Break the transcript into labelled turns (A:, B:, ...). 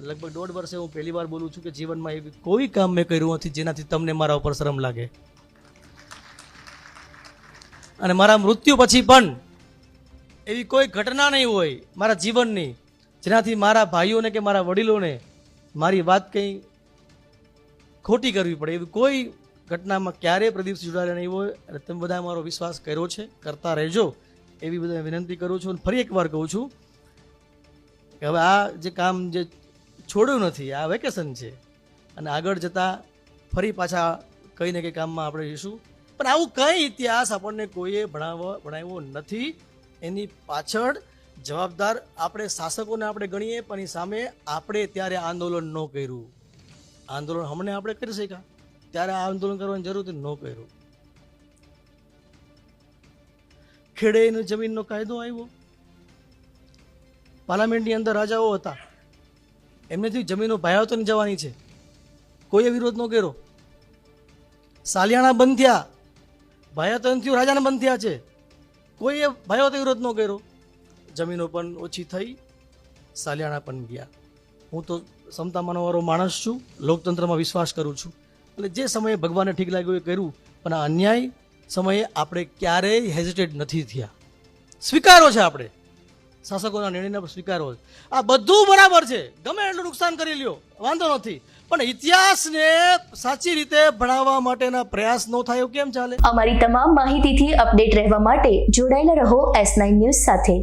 A: લગભગ દોઢ વર્ષે હું પહેલી વાર બોલું છું કે જીવનમાં એવી કોઈ કામ મેં કર્યું નથી જેનાથી તમને મારા ઉપર શરમ લાગે. અને મારા મૃત્યુ પછી પણ એવી કોઈ ઘટના નહીં હોય મારા જીવનની જેનાથી મારા ભાઈઓને કે મારા વડીલોને મારી વાત કંઈ ખોટી કરવી પડે. એવી કોઈ ઘટનામાં ક્યારેય પ્રદીપસિંહ જોડાયેલા નહીં હોય. અને તમે બધા મારો વિશ્વાસ કર્યો છે, કરતા રહેજો. એવી બધા વિનંતી કરું છું અને ફરી એકવાર કહું છું કે હવે આ જે કામ જે છોડ્યું નથી, આ વેકેશન છે. અને આગળ જતાં ફરી પાછા કંઈ ને કંઈ કામમાં આપણે જઈશું પણ આવું કંઈ ઇતિહાસ આપણને કોઈએ ભણાવવા, ભણાવ્યો નથી. એની પાછળ જવાબદાર આપણે શાસકોને આપણે ગણીએ, પણ એ સામે આપણે ત્યારે આંદોલન ન કર્યું. આંદોલન હમણાં આપણે કરી શક્યા. ત્યારે આ આંદોલન કરવાની જરૂર ન કર્યું. ખેડે જમીનનો કાયદો આવ્યો. પાર્લામેન્ટની અંદર રાજાઓ હતા. એમનેથી જમીનો ભાયાવતોની જવાની છે. કોઈએ વિરોધ ન કર્યો. સાલિયાણા બંધ થયા. ભાયાતન થયું, રાજાના બંધ થયા છે. કોઈએ ભાયાવતો વિરોધ ન કર્યો. જમીનો પણ ઓછી થઈ, સાલિયાણા પણ ગયા. હું તો ક્ષમતા માનવાવાળો માણસ છું, લોકતંત્રમાં વિશ્વાસ કરું છું. એટલે જે સમયે ભગવાનને ઠીક લાગ્યું એ કર્યું, પણ આ અન્યાય સમયે આપણે ક્યારેય હેઝિટેટ નથી થયા. સ્વીકારો છે આપણે. શાસકોના નિર્ણયને સ્વીકારો આ બધું બરાબર છે. ગમે એટલું નુકસાન કરી લ્યો, વાંધો નથી. પણ ઇતિહાસને સાચી રીતે ભણાવવા માટેના પ્રયાસ ન થાય કેમ ચાલે?
B: અમારી તમામ માહિતીથી અપડેટ રહેવા માટે જોડાયેલા રહો એસ નાઇન ન્યૂઝ સાથે.